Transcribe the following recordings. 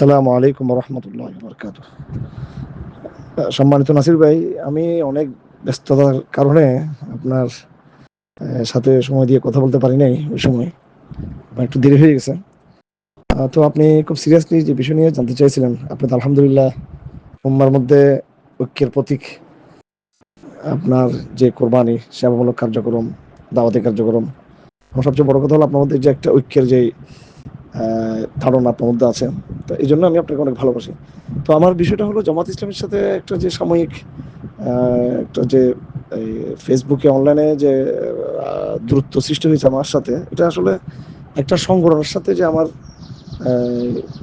আসসালামু আলাইকুম রহমতুল্লাহ বরকাত সম্মানিত নাসির ভাই, আমি অনেক ব্যস্ততার কারণে আপনার সাথে সময় দিয়ে কথা বলতে পারি নাই ওই সময়। একটু দেরি হয়ে গেছে। তো আপনি খুব সিরিয়াসলি যে বিষয় নিয়ে জানতে চাইছিলেন, আপনি তো আলহামদুলিল্লাহ উম্মার মধ্যে ঐক্যের প্রতীক। আপনার যে কোরবানি, সেবামূলক কার্যক্রম, দাওয়াতি কার্যক্রম সবচেয়ে বড় কথা হলো আপনার মধ্যে যে একটা ঐক্যের যে ধারণা আপনার মধ্যে আছে। তো এই জন্য আমি আপনাকে অনেক ভালোবাসি। তো আমার বিষয়টা হলো জামাত ইসলামের সাথে একটা যে সাময়িক একটা যে ফেসবুকে অনলাইনে যে দূরত্ব সৃষ্টি হয়েছে আমার সাথে, এটা আসলে একটা সংগঠনের সাথে যে আমার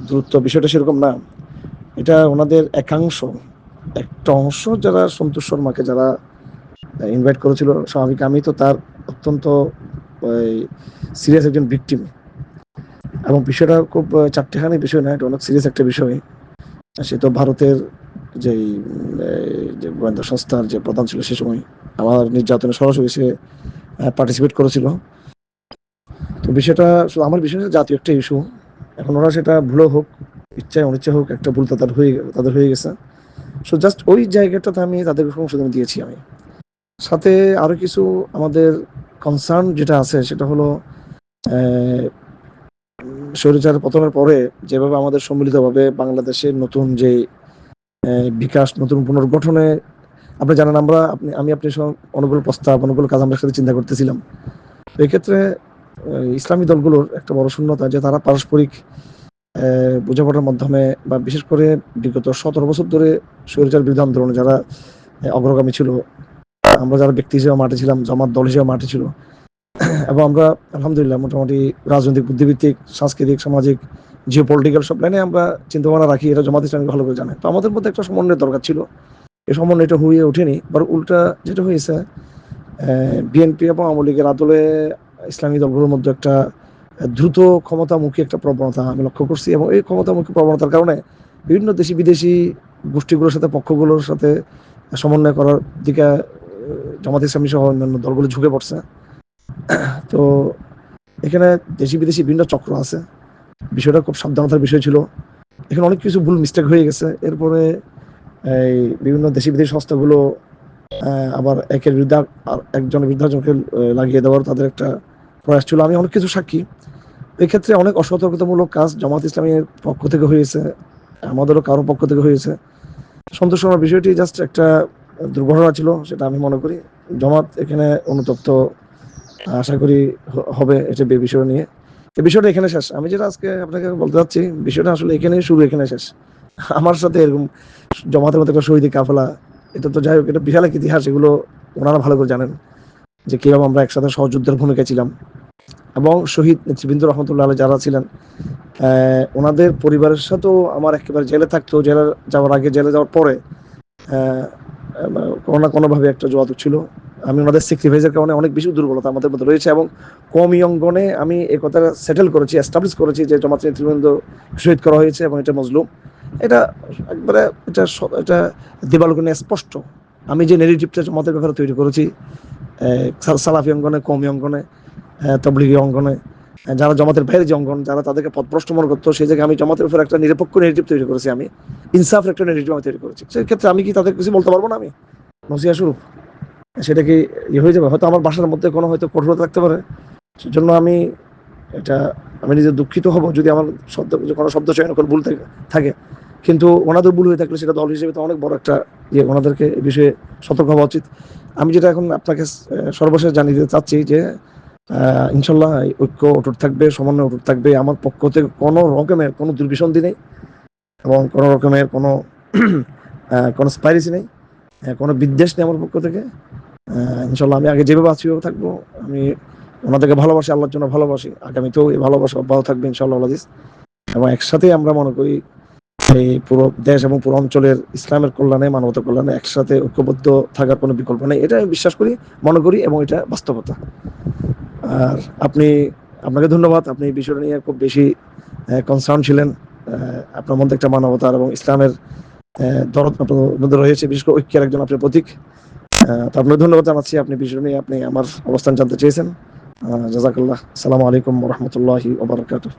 দূরত্ব বিষয়টা সেরকম না। এটা ওনাদের একাংশ, একটা অংশ যারা সন্তোষ শর্মাকে যারা ইনভাইট করেছিল স্বাভাবিক। আমি তো তার অত্যন্ত সিরিয়াস একজন ভিকটিম এবং বিষয়টা খুব চারটেখানি বিষয় না, এটা অনেক সিরিয়াস একটা বিষয়। সে তো ভারতের যেই যে গোয়েন্দা সংস্থার যে প্রধান ছিল সে সময়, আমার নির্যাতনে সরাসরি সে পার্টিসিপেট করেছিল। তো বিষয়টা শুধু আমার বিষয় জাতীয় একটা ইস্যু এখন ওরা সেটা ভুলো হোক, ইচ্ছায় অনিচ্ছা হোক, একটা ভুল তাদের হয়ে তাদের হয়ে গেছে। সো জাস্ট ওই জায়গাটাতে আমি তাদের সংশোধন দিয়েছি আমি। সাথে আরও কিছু আমাদের কনসার্ন যেটা আছে, সেটা হলো স্বৈরাচার পতনের পরে যেভাবে আমাদের সম্মিলিতভাবে বাংলাদেশের নতুন যে বিকাশ, নতুন পুনর্গঠনে, আপনি জানেন আমরা, আপনি, আমি আপনি অনুকূল প্রস্তাব, অনুকূল কাজ আমরা সাথে চিন্তা করতেছিলাম। এক্ষেত্রে ইসলামী দলগুলোর একটা বড় শূন্যতা যে তারা পারস্পরিক বোঝাপড়ার মাধ্যমে বা বিশেষ করে বিগত সতেরো বছর ধরে স্বৈরাচার বিরুদ্ধে আন্দোলনে যারা অগ্রগামী ছিল, আমরা যারা ব্যক্তি হিসেবে মাঠে ছিলাম, জামাত দল হিসেবে মাঠে ছিল এবং আমরা, আলহামদুলিল্লাহ, মোটামুটি রাজনৈতিক বুদ্ধিভিত্তিক সাংস্কৃতিক, সামাজিক জিও পলিটিক্যাল সব লাইনে আমরা চিন্তা ভাবনা রাখি, এটা জমাত ইসলামী ভালো করে জানে। তো আমাদের মধ্যে একটা সমন্বয়ের দরকার ছিল। এই সমন্বয়টা হয়ে ওঠেনি, বরং উল্টা যেটা হয়েছে বিএনপি এবং আওয়ামী লীগের আদলে ইসলামী দলগুলোর মধ্যে একটা দ্রুত ক্ষমতামুখী একটা প্রবণতা আমি লক্ষ্য করছি এবং এই ক্ষমতামুখী প্রবণতার কারণে বিভিন্ন দেশি বিদেশি গোষ্ঠীগুলোর সাথে, পক্ষগুলোর সাথে সমন্বয় করার দিকে জামাত ইসলামী সহ অন্যান্য দলগুলো ঝুঁকে পড়ছে। তো এখানে দেশি বিদেশি বিভিন্ন চক্র আছে। বিষয়টা খুব সাবধানতার বিষয় ছিল। এখানে অনেক কিছু ভুল মিস্টেক হয়ে গেছে। এরপরে এই বিভিন্ন দেশি বিদেশি সংস্থাগুলো আবার একের বিরুদ্ধে একজনের বিরুদ্ধে একজনকে লাগিয়ে দেওয়ার তাদের একটা প্রয়াস ছিল। আমি অনেক কিছু সাক্ষী। এক্ষেত্রে অনেক অসতর্কতামূলক কাজ জামাত ইসলামের পক্ষ থেকে হয়েছে, আমাদেরও কারও পক্ষ থেকে হয়েছে। সন্তোষ শর্মার বিষয়টি জাস্ট একটা দুর্ঘটনা ছিল, সেটা আমি মনে করি। জামাত এখানে অনুতপ্ত আশা করি হবে এটা বিষয় নিয়ে। এই বিষয়টা এখানে শেষ। আমি যেটা আজকে আপনাকে বলতে চাচ্ছি, বিষয়টা আসলে এখানে শুরু, এখানে শেষ। আমার সাথে এরকম জমাতের মতো একটা শহীদ কাফেলা, এটা তো যাই হোক, এটা বিশাল এক ইতিহাস, এগুলো ওনারা ভালো করে জানেন যে কীভাবে আমরা একসাথে সহযুদ্ধের ভূমিকা ছিলাম। এবং শহীদ নেতৃবৃন্দ রহমতুল্লাহ যারা ছিলেন ওনাদের পরিবারের সাথেও আমার একেবারে জেলে থাকতো। জেলে যাওয়ার আগে, জেলে যাওয়ার পরে কোনো না কোনোভাবে একটা যোগাযোগ ছিল। আমি ওনাদের স্যাক্রিফাইসের কারণে অনেক বেশি দুর্বলতা আমাদের মধ্যে রয়েছে এবং কমই অঙ্গনে আমি এই কথাটা সেটেল করেছি এস্টাবলিশ করেছি যে জমাত নেতৃবৃন্দ শহীদ করা হয়েছে এবং এটা মজলুম। এটা একবারে এটা এটা দেবালগুনে স্পষ্ট। আমি যে নেগেটিভটা জমাতের ব্যাপারে তৈরি করেছি সালাফি অঙ্গনে, কমি অঙ্গনে তবলিগি অঙ্গনে যারা জমাতের বাইরে যে অঙ্গন, যারা তাদেরকে পথভ্রষ্ট মনে করতো সেই জায়গায় আমি জমাতের উপর একটা নিরপেক্ষ নেগেটিভ তৈরি করেছি আমি। ইনসাফের একটা নেগেটিভ আমি তৈরি করেছি। সেক্ষেত্রে আমি কি তাদের কিছু বলতে পারব না আমি? নসিয়া স্বরূপ। সেটা কি ইয়ে হয়ে যাবে? হয়তো আমার বাসার মধ্যে কোনো হয়তো কঠোরতা থাকতে পারে। সেজন্য আমি এটা, আমি নিজে দুঃখিত হব যদি আমার শব্দ কোনো শব্দ চয়ন করে ভুল থাকে- কিন্তু ওনাদের ভুল হয়ে থাকলে সেটা দল হিসেবে তো অনেক বড় একটা ইয়ে ওনাদেরকে এ বিষয়ে সতর্ক হওয়া উচিত। আমি যেটা এখন আপনাকে সর্বশেষ জানিয়ে দিতে চাচ্ছি যে ইনশাল্লাহ ঐক্য অটুট থাকবে, সমন্বয় অটুট থাকবে। আমার পক্ষ থেকে কোনো রকমের কোনো দুর্বিসন্ধি নেই এবং কোনো রকমের কোনো কোনো স্পাইরিসি নেই। কোনো বিদ্বেষ নেই আমার পক্ষ থেকে। ইনশাল্লাহ আমি আগে যেভাবে আছি থাকব। আমি ওনাদেরকে ভালোবাসি, আল্লাহর জন্য ভালোবাসি। আগামীতেও এই ভালোবাসা অব্যাহত থাকবে ইনশাল্লাহ এবং একসাথেই আমরা মনে করি এই পুরো দেশ এবং পুরো অঞ্চলের ইসলামের কল্যাণে, মানবতার কল্যাণে একসাথে ঐক্যবদ্ধ থাকার কোনো বিকল্প নেই। এটা বিশ্বাস করি, মনে করি এবং এটা বাস্তবতা। আর আপনি, আপনাকে ধন্যবাদ। আপনি এই বিষয়টা নিয়ে খুব বেশি কনসার্ন ছিলেন। আপনার মধ্যে একটা মানবতার এবং ইসলামের দরদ রয়েছে। বিশেষ করে ঐক্যের একজন আপনার প্রতীক। আপনাকে ধন্যবাদ জানাচ্ছি। আপনি বিষয় আপনি আমার অবস্থান জানতে চেয়েছেন। জাজাকাল্লাহ। সালামু আলাইকুম রহমতুল্লাহি ওবরাকাতুহ